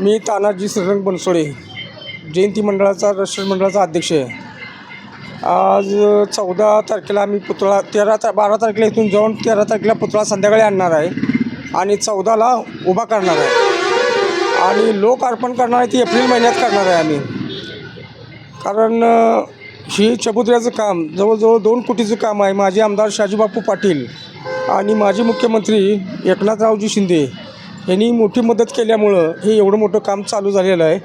मी तानाजी श्रीरंग बनसोडे जयंती मंडळाचा रेस्टॉरंट मंडळाचा अध्यक्ष आहे. आज चौदा तारखेला आम्ही पुतळा तेरा ता बारा तारखेला इथून जाऊन तेरा तारखेला पुतळा संध्याकाळी आणणार आहे आणि चौदाला उभा करणार आहे. आणि लोक अर्पण करणार आहे ती एप्रिल महिन्यात करणार आहे आम्ही. कारण हे ही चबुतऱ्याचं काम जवळजवळ दोन कोटीचं काम आहे. माझे आमदार शाजीबापू पाटील आणि माजी मुख्यमंत्री एकनाथरावजी शिंदे. यांनी मोठी मदत केल्यामुळं हे एवढं मोठं काम चालू झालेलं आहे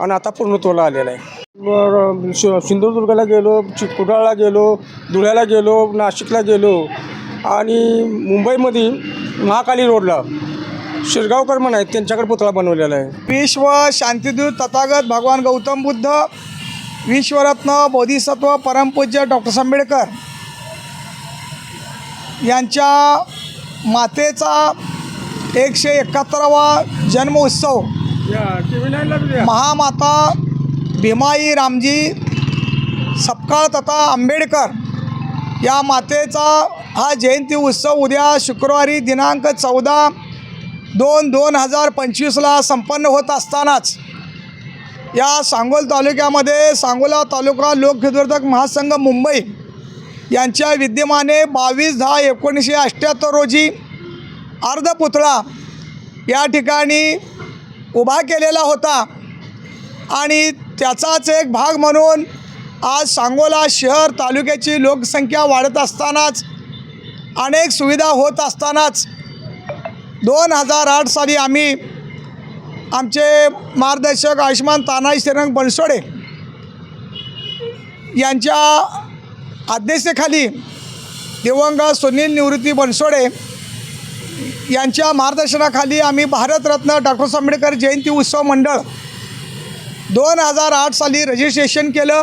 आणि आता पूर्णत्वाला आलेलं आहे. वर, शि सिंधुदुर्गाला गेलो चिकुडाळला गेलो धुळ्याला गेलो नाशिकला गेलो आणि मुंबईमध्ये महाकाली रोडला शिरगावकर म्हणून आहेत त्यांच्याकडे पुतळा बनवलेला आहे. विश्व शांतिदूत तथागत भगवान गौतम बुद्ध विश्वरत्न बोधिसत्व परमपूज्य डॉक्टर आंबेडकर यांच्या मातेचा एकशे एकाहत्तरावा जन्मोत्सव. महामाता भीमाई रामजी सपकाळ तथा आंबेडकर या मातेचा हा जयंती उत्सव उद्या शुक्रवारी दिनांक चौदा दोन दोन हजार पंचवीसला संपन्न होत असतानाच या सांगोल तालुक्यामध्ये सांगोला तालुका लोकहितवर्धक महासंघ मुंबई यांच्या विद्यमाने बावीस दहा एकोणीसशे अठ्ठ्याहत्तर रोजी अर्धपुतळा या ठिकाणी उभा केलेला होता. आणि त्याचाच एक भाग म्हणून आज सांगोला शहर तालुक्याची लोकसंख्या वाढत असतानाच अनेक सुविधा होत असतानाच दोन हजार आठ साली आम्ही आमचे मार्गदर्शक आयुष्मान तानाजी श्रीरंग बनसोडे यांच्या अध्यक्षतेखाली दिवंगत सुनील निवृत्ती बनसोडे यांच्या मार्गदर्शनाखाली आम्ही भारतरत्न डॉक्टर आंबेडकर जयंती उत्सव मंडळ दोन हजार आठ साली रजिस्ट्रेशन केलं.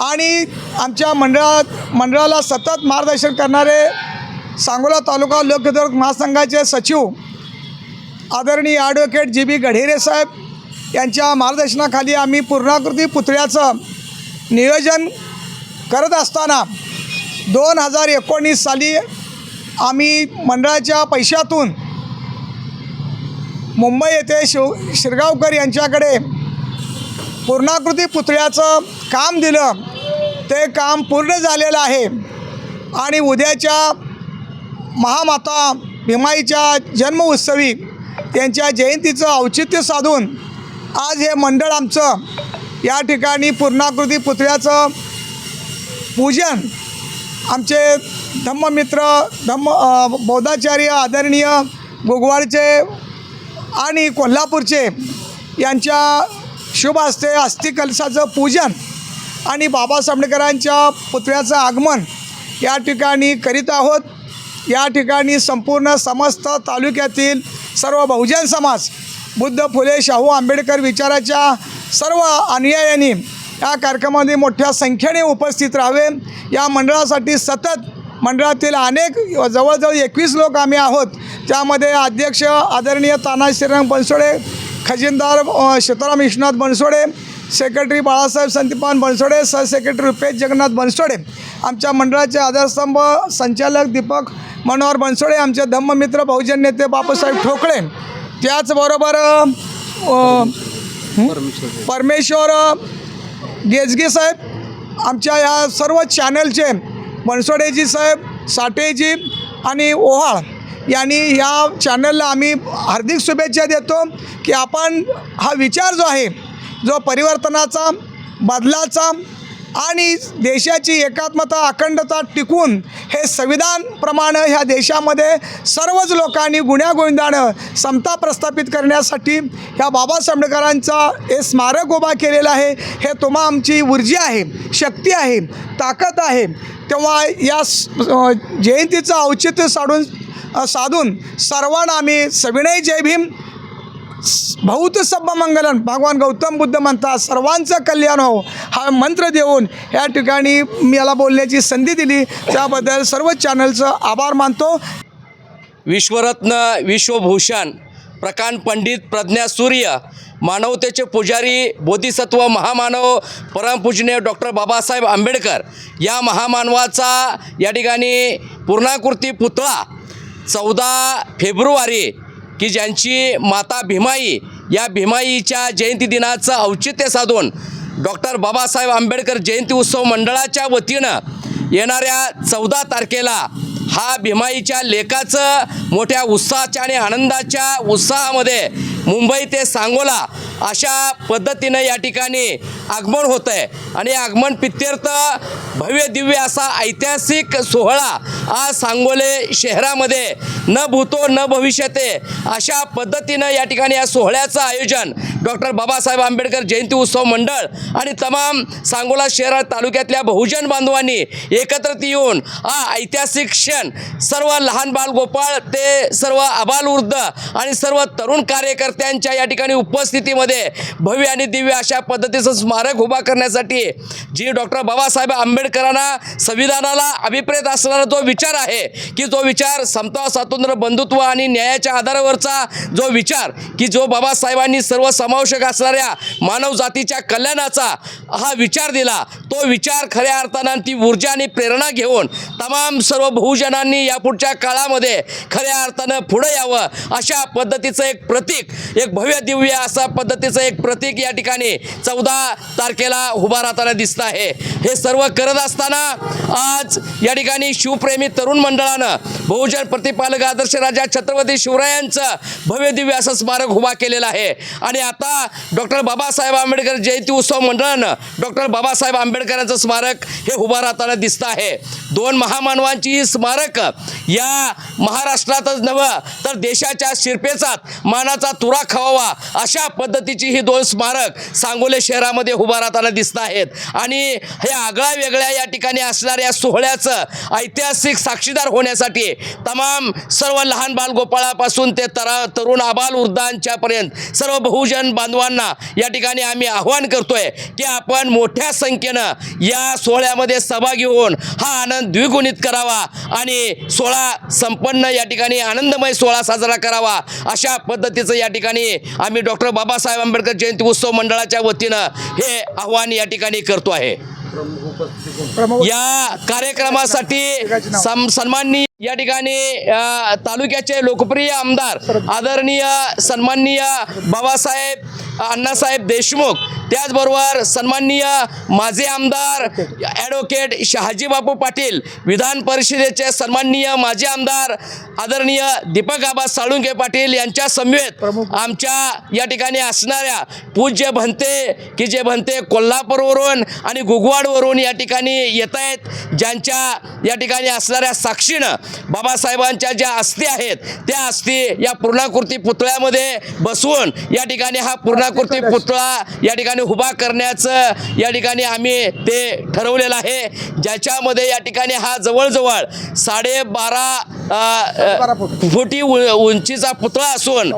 आणि आमच्या मंडळात मंडळाला सतत मार्गदर्शन करणारे सांगोला तालुका लोकहितवर्धक महासंघाचे सचिव आदरणीय ॲडव्होकेट जी बी गढेरे साहेब यांच्या मार्गदर्शनाखाली आम्ही पूर्णाकृती पुतळ्याचं नियोजन करत असताना दोन हजार एकोणीस साली आम्ही मंडळाच्या पैशातून मुंबई येथे शिव शिरगावकर यांच्याकडे पूर्णाकृती पुतळ्याचं काम दिलं. ते काम पूर्ण झालेलं आहे. आणि उद्याच्या महामाता भीमाईच्या जन्म उत्सवी त्यांच्या जयंतीचं औचित्य साधून आज हे मंडळ आमचं या ठिकाणी पूर्णाकृती पुतळ्याचं पूजन आमचे धम्ममित्र धम्म बौद्धाचार्य आदरणीय गोगवाडचे आणि कोल्हापूरचे यांच्या शुभ हस्ते अस्थिकलशाचं पूजन आणि बाबासाहेब आंबेडकरांच्या पुतळ्याचं आगमन या ठिकाणी करीत आहोत. या ठिकाणी संपूर्ण समस्त तालुक्यातील सर्व बहुजन समाज बुद्ध फुले शाहू आंबेडकर विचाराच्या सर्व अनुयायांनी या कार्यक्रमामध्ये मोठ्या संख्येने उपस्थित राहावे. या मंडळासाठी सतत मंडळातील अनेक जवळजवळ एकवीस लोक आम्ही आहोत. त्यामध्ये अध्यक्ष आदरणीय ताना श्रीरंग बनसोडे खजिनदार अ, सीताराम विश्वनाथ बनसोडे सेक्रेटरी बाळासाहेब संदीपान बनसोडे सहसेक्रेटरी रुपेश जगन्नाथ बनसोडे आमच्या मंडळाचे आधारस्तंभ संचालक दीपक मनोहर बनसोडे आमचे धम्ममित्र बहुजन नेते बापूसाहेब ठोकळे. त्याचबरोबर परमेश्वर गेजगे साहेब आमच्या या सर्व चॅनलचे बनसोडेजी साहेब साठेजी आणि ओहाळ यांनी या चॅनलला आम्ही हार्दिक शुभेच्छा देतो की आपण हा विचार जो आहे जो परिवर्तनाचा बदलाचा आणि देशाची एकात्मता अखंडता टिकून हे संविधानप्रमाणे ह्या देशामध्ये सर्वच लोकांनी गुण्यागोविंदानं समता प्रस्थापित करण्यासाठी ह्या बाबासाहेब आंबेडकरांचा हे स्मारक उभा केलेलं आहे. हे तुम्हा आमची ऊर्जा आहे शक्ती आहे ताकद आहे. तेव्हा या जयंतीचं औचित्य साडून साधून सर्वांना आम्ही सविनय जय भीम. बहुत सब मंगलन भगवान गौतम बुद्ध म्हणतात सर्वांचं कल्याण हो. हा मंत्र देऊन या ठिकाणी मी याला बोलण्याची संधी दिली. त्याबद्दल सर्व चॅनलचं आभार मानतो. विश्वरत्न विश्वभूषण प्रकांड पंडित प्रज्ञा सूर्य मानवतेचे पुजारी बोधिसत्व महामानव परमपूजनीय डॉक्टर बाबासाहेब आंबेडकर या महामानवाचा या ठिकाणी पूर्णाकृती पुतळा चौदा फेब्रुवारी की ज्यांची माता भीमाई या भीमाईच्या जयंती दिनाचं औचित्य साधून डॉक्टर बाबासाहेब आंबेडकर जयंती उत्सव मंडळाच्या वतीनं येणाऱ्या चौदा तारखेला हा भीमाईच्या लेखाचं मोठ्या उत्साहाच्या आणि आनंदाच्या उत्साहामध्ये मुंबई ते सांगोला अशा पद्धतीनं या ठिकाणी आगमन होतं आहे आणि आगमन पित्यर्थ भव्य दिव्य असा ऐतिहासिक सोहळा आज सांगोले शहरामध्ये न भूतो न भविष्यते अशा पद्धतीनं या ठिकाणी या सोहळ्याचं आयोजन डॉक्टर बाबासाहेब आंबेडकर जयंती उत्सव मंडळ आणि तमाम सांगोला शहर तालुक्यातल्या बहुजन बांधवांनी एकत्रित येऊन हा ऐतिहासिक क्षण सर्व लहान बाल गोपाळ ते सर्व आबालवृद्ध आणि सर्व तरुण कार्यकर्त्यांच्या या ठिकाणी उपस्थितीमध्ये भव्य आणि दिव्य अशा पद्धतीचं स्मारक उभा करण्यासाठी जी डॉक्टर बाबासाहेब आंबेडकरांना संविधानाला अभिप्रेत असणारा जो विचार आहे की जो विचार समता स्वातंत्र्य बंधुत्व आणि न्यायाच्या आधारावरचा जो विचार की जो बाबासाहेबांनी सर्वसमावेशक असणाऱ्या मानव जातीच्या कल्याणाचा हा विचार दिला तो विचार खऱ्या अर्थानं ती ऊर्जा आणि प्रेरणा घेऊन तमाम सर्व बहुजनांनी यापुढच्या काळामध्ये खऱ्या अर्थानं पुढं यावं अशा पद्धतीचं एक प्रतीक एक भव्य दिव्य असा पद्धतीचं एक प्रतीक या ठिकाणी चौदा तारखेला उभा राहताना दिसत आहे. हे सर्व करत असताना आज या ठिकाणी शिवप्रेमी तरुण मंडळानं बहुजन प्रतिपालक आदर्श राजा छत्रपती शिवरायांचं भव्य दिव्य असं स्मारक उभा केलेलं आहे. आणि आता डॉक्टर बाबासाहेब आंबेडकर जयंती उत्सव मंडळानं डॉक्टर बाबासाहेब आंबेडकरांचं स्मारक हे उभा राहताना दिसतं आहे. दोन महामानवांची ही स्मारक या महाराष्ट्रातच नव्हे तर देशाच्या शिरपेचात मानाचा तुरा खवावा अशा पद्धती पद्धतीची ही दोन स्मारक सांगोले शहरामध्ये उभा राहताना दिसत आहेत. आणि हे आगळ्या वेगळ्या या ठिकाणी असणाऱ्या सोहळ्याचं ऐतिहासिक साक्षीदार होण्यासाठी तमाम सर्व लहान बालगोपाळापासून ते तरा तरुण आबाल वृद्धांच्यापर्यंत सर्व बहुजन बांधवांना या ठिकाणी आम्ही आव्हान करतोय की आपण मोठ्या संख्येनं या सोहळ्यामध्ये सहभागी होऊन हा आनंद द्विगुणित करावा आणि सोहळा संपन्न या ठिकाणी आनंदमय सोहळा साजरा करावा अशा पद्धतीचं या ठिकाणी आम्ही डॉक्टर बाबासाहेब आंबेडकर जयंती उत्सव मंडळाच्या वतीनं हे आव्हान या ठिकाणी करतो आहे. प्रमुख या कार्यक्रमासाठी सन्माननीय या ठिकाणी तालुक्याचे लोकप्रिय आमदार आदरणीय सन्माननीय बाबासाहेब अण्णासाहेब देशमुख त्याचबरोबर सन्माननीय माजी आमदार ॲडव्होकेट शहाजी बापू पाटील विधान परिषदेचे सन्माननीय माजी आमदार आदरणीय दीपक आबा साळुंके पाटील यांच्या समवेत आमच्या या ठिकाणी असणाऱ्या पूज्य भंते की जे भंते कोल्हापूरवरून आणि गुगवाडवरून या ठिकाणी येत आहेत ज्यांच्या या ठिकाणी असणाऱ्या साक्षीनं बाबासाहेबांच्या ज्या अस्थी आहेत त्या अस्थी या पूर्णाकृती पुतळ्यामध्ये बसवून या ठिकाणी हा पूर्णाकृती पुतळा या ठिकाणी उभा करण्याचं या ठिकाणी आम्ही ते ठरवलेलं आहे ज्याच्यामध्ये या ठिकाणी हा जवळजवळ साडेबारा फूट. उंचीचा पुतळा असून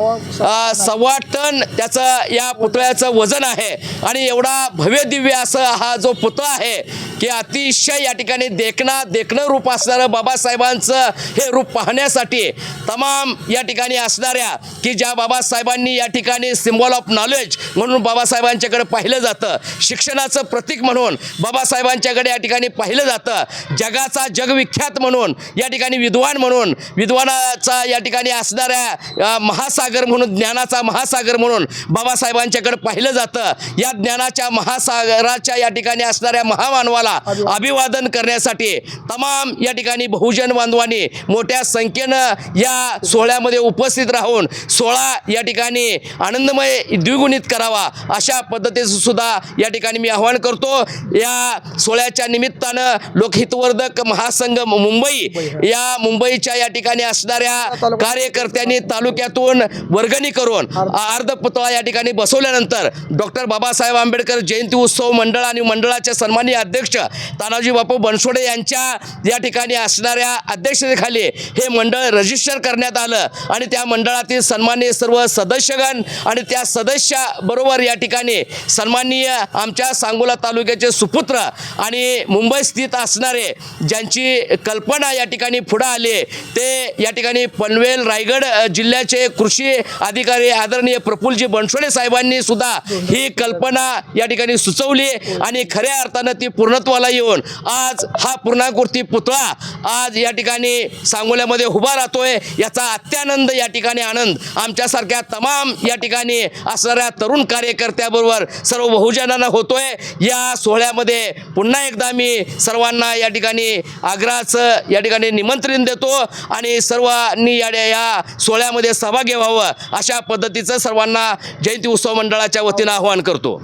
सव्वा टन त्याचं या पुतळ्याचं वजन आहे आणि एवढा भव्य दिव्य असं हा जो पुतळा आहे की अतिशय या ठिकाणी देखणा देखणं रूप असणारं बाबासाहेबांचं हे रूप पाहण्यासाठी तमाम या ठिकाणी असणाऱ्या की ज्या बाबासाहेबांनी या ठिकाणी सिम्बॉल ऑफ नॉलेज म्हणून बाबासाहेबांच्याकडे पाहिलं जातं. शिक्षणाचं प्रतीक म्हणून बाबासाहेबांच्याकडे या ठिकाणी पाहिलं जातं. जगाचा जगविख्यात म्हणून या ठिकाणी विद्वान म्हणून विद्वानाचा या ठिकाणी असणाऱ्या महासागर म्हणून ज्ञानाचा महासागर म्हणून बाबासाहेबांच्याकडे पाहिलं जातं. या ज्ञानाच्या महासागराच्या या ठिकाणी असणाऱ्या महामानवाला अभिवादन करण्यासाठी तमाम या ठिकाणी बहुजन बांधवांनी मोठ्या संख्येनं या सोहळ्यामध्ये उपस्थित राहून सोहळा या ठिकाणी आनंदमय द्विगुणित करावा अशा पद्धतीचं सुद्धा या ठिकाणी मी आवाहन करतो. या सोहळ्याच्या निमित्तानं लोकहितवर्धक महासंघ मुंबई या मुंबईच्या या ठिकाणी असणाऱ्या कार्यकर्त्यांनी तालुक्यातून वर्गणी करून अर्ध पुतळा या ठिकाणी बसवल्यानंतर डॉक्टर बाबासाहेब आंबेडकर जयंती उत्सव मंडळ आणि मंडळाचे सन्माननीय अध्यक्ष तानाजी बापू बनसोडे यांच्या या ठिकाणी असणाऱ्या अध्यक्ष अध्यक्षतेखाली हे मंडळ रजिस्टर करण्यात आलं. आणि त्या मंडळातील सन्माननीय सर्व सदस्यगण आणि त्या सदस्याबरोबर या ठिकाणी सन्माननीय आमच्या सांगोला तालुक्याचे सुपुत्र आणि मुंबई स्थित असणारे ज्यांची कल्पना या ठिकाणी पुढं आली ते या ठिकाणी पनवेल रायगड जिल्ह्याचे कृषी अधिकारी आदरणीय प्रफुलजी बनसोडे साहेबांनी सुद्धा ही कल्पना या ठिकाणी सुचवली आणि खऱ्या अर्थानं ती पूर्णत्वाला येऊन आज हा पूर्णाकृती पुतळा आज या ठिकाणी ठिकाणी सांगोल्यामध्ये उभा राहतोय याचा अत्यानंद या ठिकाणी आनंद. आमच्यासारख्या तमाम या ठिकाणी असणाऱ्या तरुण कार्यकर्त्याबरोबर सर्व बहुजनांना होतोय. या सोहळ्यामध्ये पुन्हा एकदा मी सर्वांना या ठिकाणी आग्रहाचं या ठिकाणी निमंत्रण देतो आणि सर्वांनी या या सोहळ्यामध्ये सहभागी व्हावं अशा पद्धतीचं सर्वांना जयंती उत्सव मंडळाच्या वतीनं आवाहन करतो.